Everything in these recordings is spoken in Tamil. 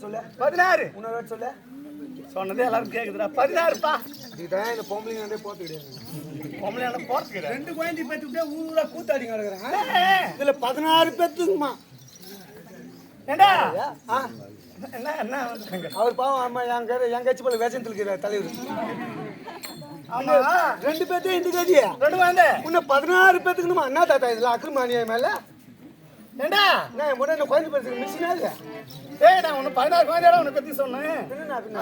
சொல்லு பதினாறு. இன்னொரு சொல்லு. சொன்னதே எல்லாரும் கேக்குதுடா. பதினாறுப்பா. இதுதான் இந்த பொம்பளைங்க வந்து போத்து கிடையாது ரெண்டு குழந்தை பெற்றுக்கிட்டே ஊரா கூத்தாடி கிடக்குறேன். இதுல பதினாறு பெத்துக்குமா ஏண்டா? ஆ. என்ன என்ன அவர் பாவம் அம்மா என் கரு என் கட்சி போல வேஷம் இருக்கிற தலைவர். ஆமா. ரெண்டு பேர்த்தையும் இந்த கட்சியா ரெண்டு வாங்க இன்னும் பதினாறு பேத்துக்கணுமா? என்ன தாத்தா இதுல அக்ரமானியா மேல ஏண்டா? நான் முன்னாடி குழந்தை பேருக்கு மிஷினா இல்லையா ஏய் நான் உன்னை பதினாறு குழந்தையோட உன்னை பத்தி சொன்னேன்?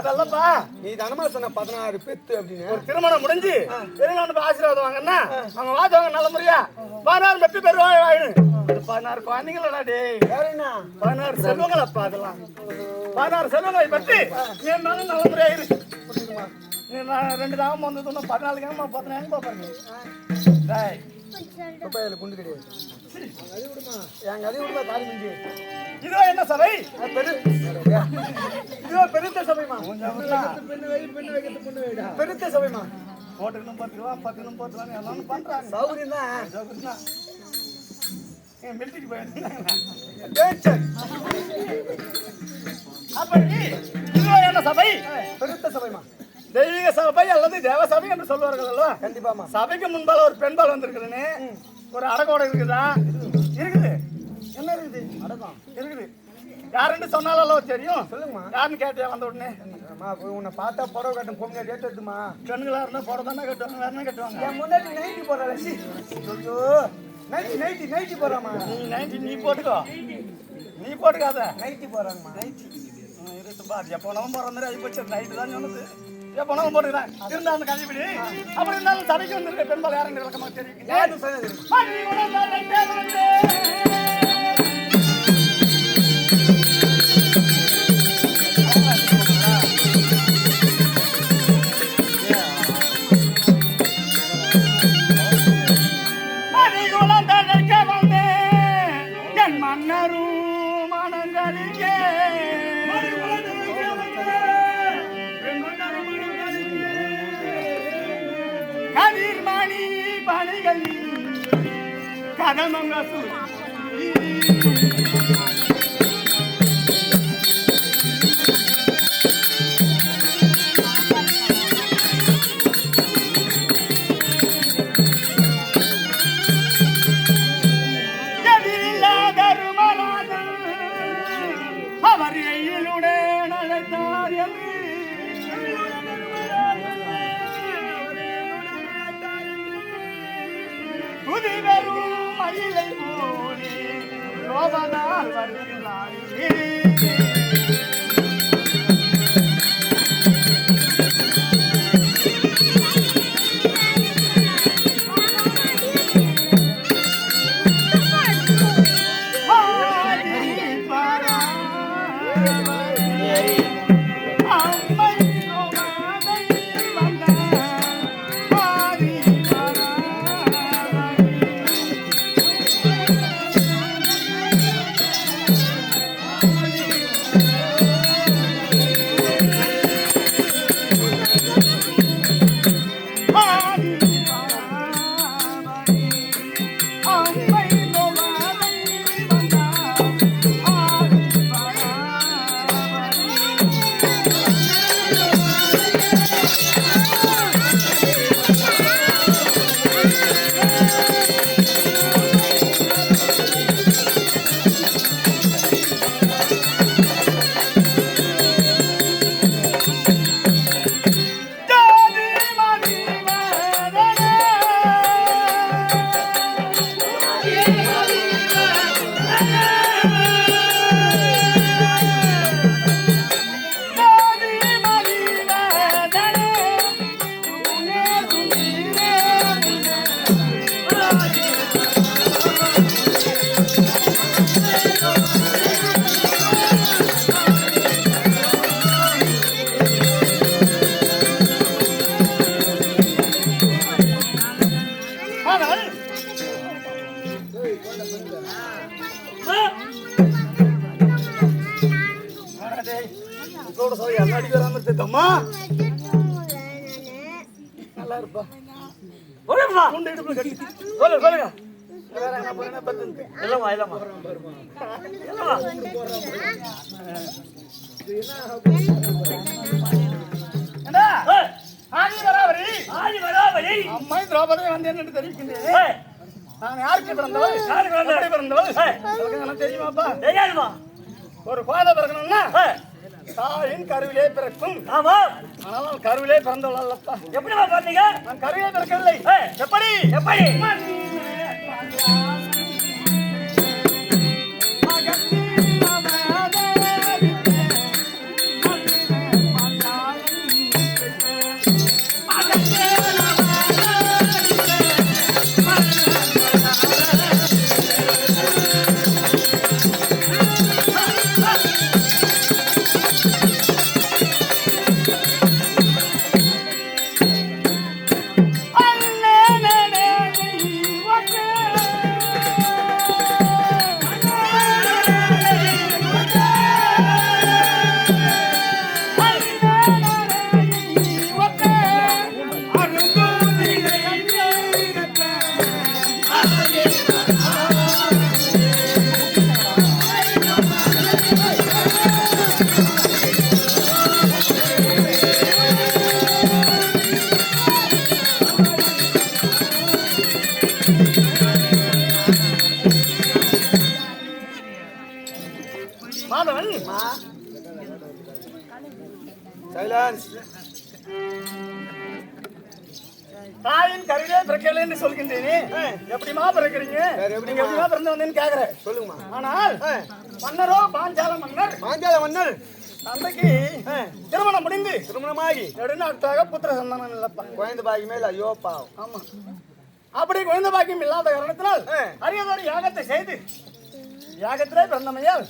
அதெல்லப்பா. நீ தானமா சொன்ன பதினாறு பெத்து அப்படின்னு. ஒரு திருமணம் முடிஞ்சு திருமணம் ஆசீர்வாதம் வாங்கன்னா அவங்க வாதவங்க நல்ல முறையா. பதினாறு வெற்றி பெறுவாங்க வாயினு பதினாறு குழந்தைங்களடா டேய். பதினாறு செல்வங்களப்பா அதெல்லாம். பதினாறு செல்வங்களை பற்றி என் மகன் நல்ல முறையா இரு. நீ நான் ரெண்டு தாகம் வந்தது இன்னும் பதினாலு கிழமை பதினாலு பாப்பாங்க டேய் பப்பாயில குண்டு கிடையாது என் கதை விடுமா? காலி மிஞ்சி. இதோ என்ன சபை? இதோ பெருத்த சபைமா பெருத்த சபைமா போட்டுக்கணும் பத்து ரூபா பத்துக்கணும் போட்டு ரூபா எல்லாமே பண்றாங்க. சௌகரியம் தான் அப்படி. இதோ என்ன சபை? பெருத்த சபைமா தெய்வீக சபை அல்லது தேவ சபை என்று சொல்வார்கள் அல்லவா? கண்டிப்பாமா. சபைக்கு முன்பால ஒரு பெண்பால் வந்திருக்குதுன்னு ஒரு அடக்கோட இருக்குதா? இருக்குது. என்ன இருக்குது? அடக்கம். இருக்குது. யாருன்னு சொன்னாலும் தெரியும். சொல்லுங்கம்மா. யாருன்னு கேட்டியா வந்த உடனே? உன்னை பார்த்தா புடவை கட்டும் பொண்ணு கேட்டுமா பெண்களா இருந்தா போட தானே கட்டுவாங்க வேற கட்டுவாங்க? என் முன்னாடி நைட்டி போடுறாள் சி. ஐயோ. நைட்டி நைட்டி நைட்டி போடுறாமா? நீ நைட்டி நீ போட்டுக்கோ. நீ போட்டுக்காத. நைட்டி போடுறாங்கம்மா. நைட்டி இருக்குப்பா அது எப்போ நம்ம போகிற மாதிரி ஆகி போச்சு. நைட்டு தான் சொன்னது. நம்ம போட்டுக்கிறேன். இருந்தா அந்த கழிப்படி அப்படி இருந்தாலும் சபைக்கு வந்திருக்க பெண்பால் யாருன்னு விளக்கமா தெரியும் கதமங்க அவர் லோபனால் வருகிறாயே. இல்லம்மா ஏண்டா, ஏய், ஆதி வராவரி ஆதி வராவரி அம்மை. திரௌபதி வந்து என்று தெரிவிக்கின்றேன் நான் யாருக்கு பிறந்தவள்? யாருக்கு? எப்படி பிறந்தவள். உனக்கு எனக்கு தெரியுமாப்பா? தெரியாதுமா? ஒரு குழந்தை பிறக்கணும்னா தாயின் கருவிலே பிறக்கும். ஆமா. ஆனால் கருவிலே பிறந்தவள் அல்லப்பா. எப்படிமா பாத்தீங்க நான் கருவிலே பிறக்கவில்லை. எப்படி? எப்படி? மாதவன் சைலன்ஸ் தாயின் கருவிலே பிறக்கவில்லை என்று சொல்கின்றேனே. எப்படிமா பிறக்கிறீங்க? நீங்க எப்படிமா பிறந்து வந்தேன்னு கேக்குறேன். சொல்லுங்கம்மா. ஆனால் மன்னரோ பாஞ்சால மன்னர்? பாஞ்சால மன்னர். தந்தைக்கு திருமணம் முடிந்து திருமணமாகி. நெடுநாட்டாக புத்திர சந்தானம் இல்லப்பா. குழந்தை பாக்கியமே இல்லை ஐயோ பாவம். ஆமா. அப்படி குழந்தை பாக்கியம் இல்லாத காரணத்தினால் ஆ. அரியதொரு யாகத்தை செய்து யாகத்திலே பிறந்தமையால்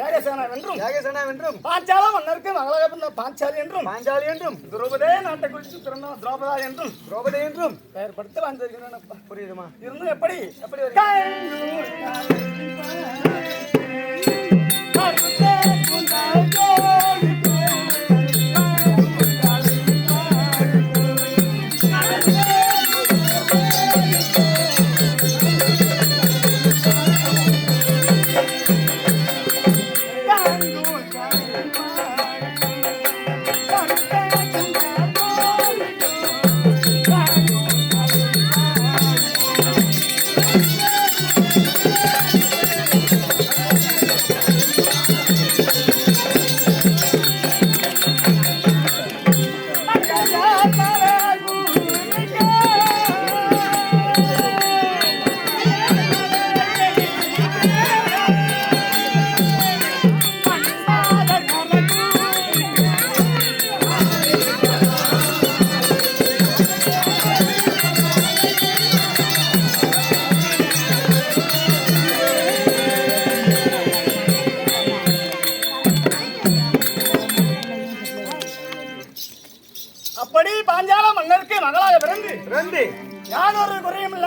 ஏகசேனா வென்றும் ஏகசனா வென்றும். பாஞ்சால மன்னருக்கு மகளாக பிறந்த பாஞ்சாலி என்றும் பாஞ்சாலி என்றும். துருபதே நாட்டை குறித்து பிறந்த திரௌபதா என்றும் திரௌபதி என்றும். பெயர் படுத்து வாழ்ந்திருக்கிறேன் புரியுதுமா? இருந்தும் எப்படி எப்படி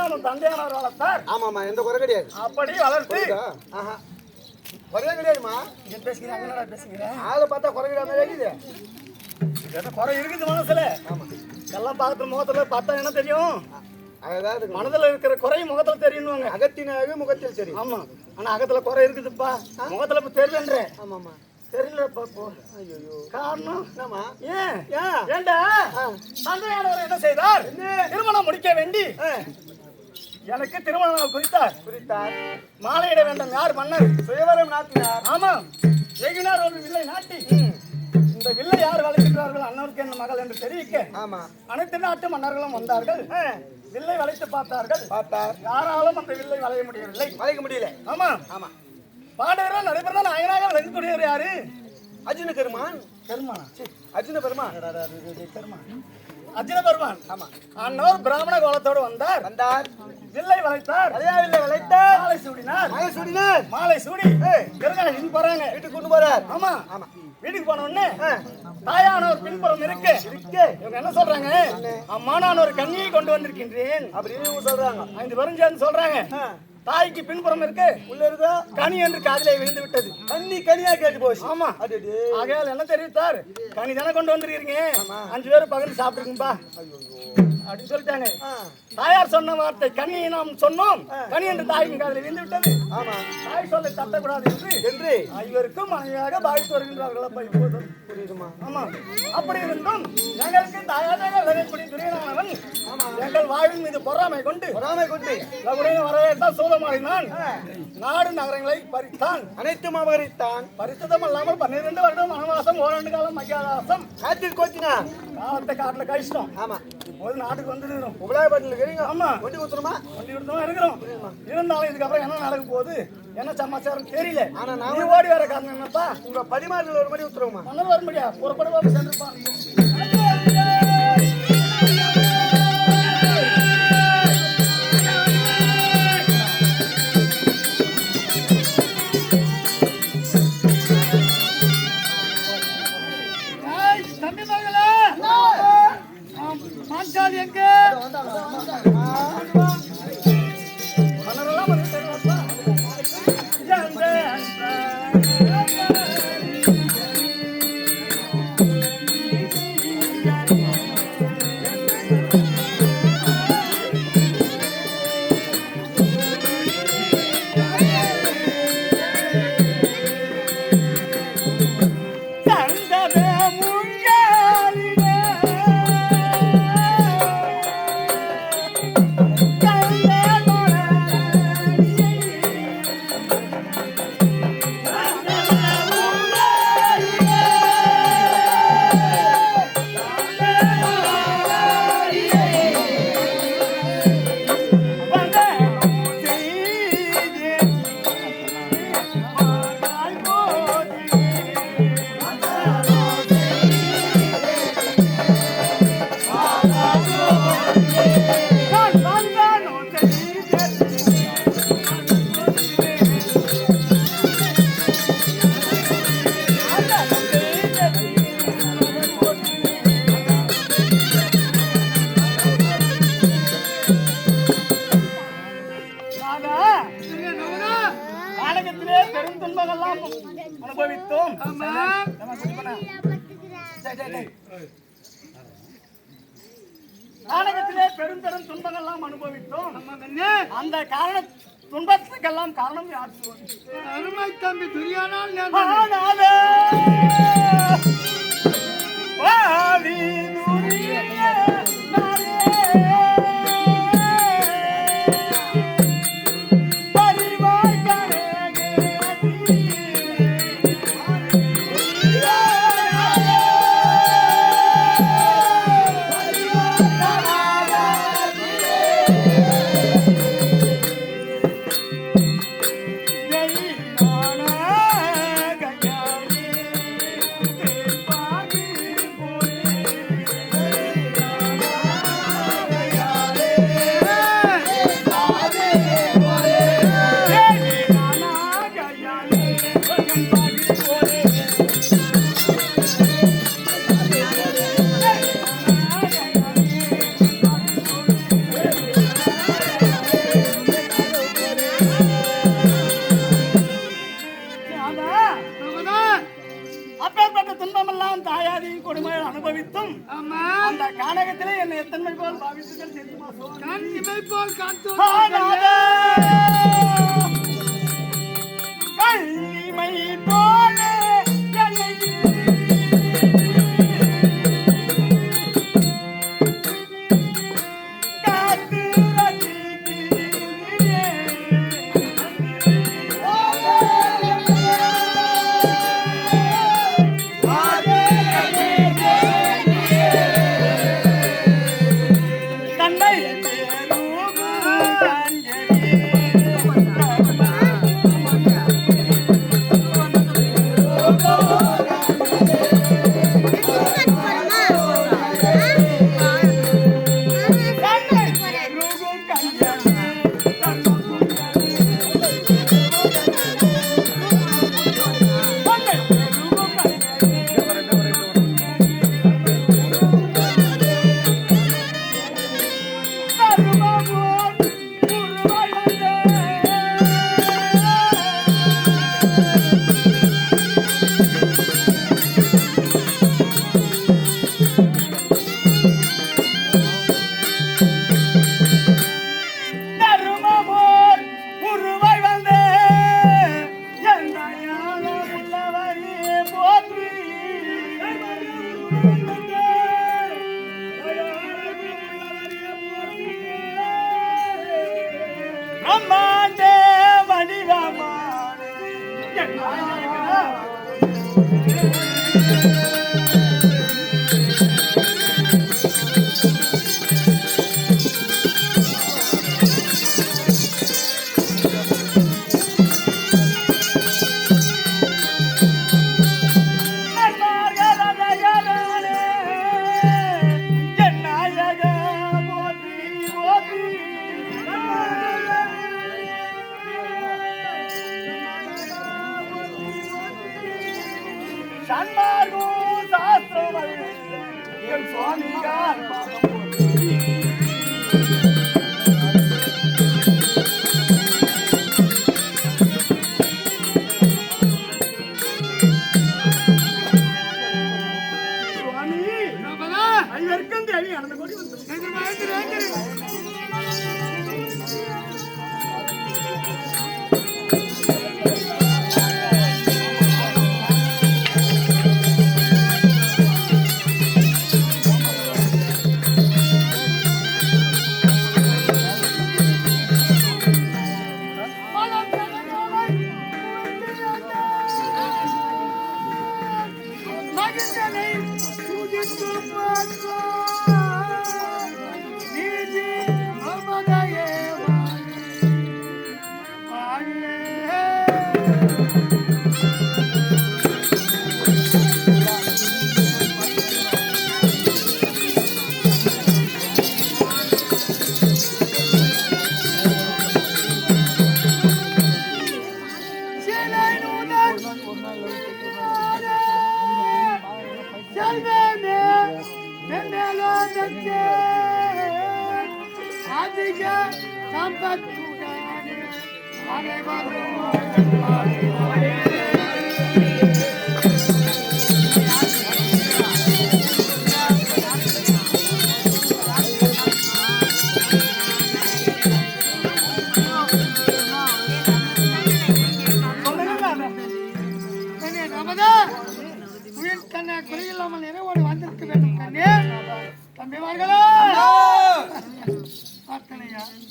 இல்லாமல் தந்தையானவர் வளர்த்தார் ஆமாம்மா எந்த குறை கிடையாது. அப்படி வளர்த்து? ஆஹா. குறையே கிடையாதுமா இங்க பேசுகிறேன் பேசுகிறேன் ஆளை பார்த்தா குறை கிடையாம இருக்குது. ஏதோ குறை இருக்குது மனசுல. எல்லாம் பார்த்து முகத்துல பார்த்தா என்ன தெரியும்? அதாவது மனதுல இருக்கிற குறை முகத்துல தெரியும்னுவாங்க. அகத்தினாக முகத்தில் சரி ஆமா. ஆனா அகத்துல குறை இருக்குதுப்பா. முகத்துல இப்ப தெரியலன்ற. ஆமாம்மா. தெரியல இப்போ ஐயோ காரணம்? என்னம்மா? ஏன்? ஏன்? ஏண்டா? தந்தையானவர் என்ன செய்தார்? திருமணம் முடிக்க வேண்டி எனக்கு திருமண நாள் குறித்தார். குறித்தார். மாலையிட வேண்டும் யார் மன்னர்? சுயவரம் நாட்டினார். ஆமா. ஏகினார் ஒரு வில்லை நாட்டி. இந்த வில்லை யார் வளைக்கின்றார்கள் அண்ணனுக்கு என்ன மகள் என்று தெரிவிக்க ஆமா. அனைத்து நாட்டு மன்னர்களும் வந்தார்கள். வில்லை வளைத்து பார்த்தார்கள். பார்த்தார். யாராலும் அந்த வில்லை வளைய முடியவில்லை. வளைக்க முடியல. ஆமா. ஆமா. பாண்டவர்கள் நடைபெற நாயனாக விளங்கக்கூடியவர் யாரு? அர்ஜுன பெருமான். பெருமானா? அர்ஜுன பெருமான். பெருமான். அர்ஜுன பெருமான். ஆமா. அன்னோர் பிராமண கோலத்தோடு வந்தார். வந்தார். வில்லை வளைத்தார். அதையாவில்லை வளைத்தார். மாலை சூடினார். மலை சுடினார். மாலை சூடி. திருநாள் போறாங்க. வீட்டுக்கு கொண்டு போறார். ஆமா. ஆமா. வீட்டுக்கு போன உடனே தாயானவர் பின்புறம் இருக்கு. இருக்கு. இவங்க என்ன சொல்றாங்க? அம்மா நான் ஒரு கண்ணியை கொண்டு வந்திருக்கின்றேன். அப்படின்னு சொல்றாங்க. ஐந்து பேரும் சேர்ந்து சொல்றாங்க தாய்க்கு பின்புறம் இருக்கு. உள்ள இருக்கா? கனி என்று காதிலே விழுந்து விட்டது. கண்ணி கனியா கேட்டு போச்சு. ஆமா. அது ஆகையால் என்ன தெரிவித்தார்? கனி தானே கொண்டு வந்திருக்கீங்க அஞ்சு பேரும் பகிர்ந்து சாப்பிட்டுருக்கும்பா. அப்படின்னு சொல்லிட்டாங்க. தாயார் சொன்ன வார்த்தை கண்ணி நாம் சொன்னோம். கனி என்று தாயின் காதில் விழுந்து விட்டது ஆமா. தாய் சொல்லை தட்டக்கூடாது என்று என்று. ஐவருக்கும் மனைவியாக பாதித்து வருகின்றார்கள். அப்பா இப்போது புரியுதுமா? ஆமா. அப்படி இருந்தும் எங்களுக்கு தாயாக விளையக்கூடிய துரியனானவன் எங்கள் வாழ்வின் மீது பொறாமை கொண்டு பொறாமை கொண்டு. உடனே வரவேற்றால் சூதமாடினான் நாடு நகரங்களை பறித்தான். அனைத்தும் அபகரித்தான். பறித்ததும் அல்லாமல் பன்னிரண்டு வருடம் வனவாசம் ஓராண்டு காலம் மக்கியாதாசம். காற்றில் கோச்சினா காலத்தை காட்டுல கழிச்சிட்டோம். ஆமா. இப்போது நாட்டுக்கு வந்துடுறோம். உபலாயப்பட்டில் இருக்கிறீங்க ஆமா. கொண்டு கொடுத்துருமா வண்டி கொடுத்தோம் இருக்கிறோம். இருந்தாலும் இதுக்கப்புறம் என்ன நடக்க போகுது? என்ன சமாச்சாரம் தெரியல. ஆனா நான் ஓடி வர காரணம் என்னப்பா? உங்க பதிமாறுகள் ஒரு மாதிரி உத்தரவுமா மன்னர் வர முடியா? புறப்படுவோம் சென்றிருப்பான் நாடகத்திலே பெரும் பெரும் துன்பங்கள்லாம் அனுபவித்தோம். அந்த காரண துன்பத்துக்கெல்லாம் காரணம் யார்? அருமை தம்பி துரியானால் வாவி அப்பேற்பட்ட துன்பமெல்லாம் தாயாதி கொடுமையை அனுபவித்தும் அந்த கானகத்திலே என்னை எத்தன்மை போல் பாவித்துகள் தெரியுமா காத்து போல யாருக்கும் சாஸ்திரம் என்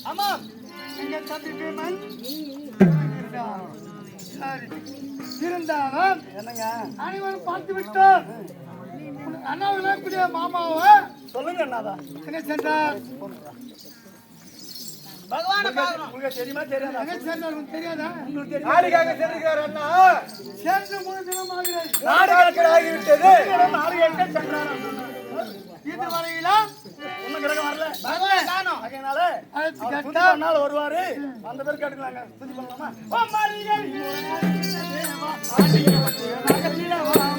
ஆமாம். எங்க தம்பி பீமன். சரி. இருந்தாலும் என்னங்க? அனைவரும் பார்த்து விட்டோம். அண்ணாவில கூடிய மாமாவை சொல்லுங்க அண்ணாதா. என்ன சென்றார். உங்களுக்கு தெரியுமா தெரியாதா? எங்க சென்றார் உனக்கு தெரியாதா? உங்களுக்கு தெரியுமா? நாடுகாக சென்றிருக்கிறார் அண்ணா. சேர்ந்து மூணு தினம் ஆகிறது நாடு கணக்கில் ஆகிவிட்டது. நாடு கிரகம் வரல. காணோம். அதனால பண்ணால் வருவாரு. அந்த பேர் கேட்டுக்கலாங்க. பண்ணலாமா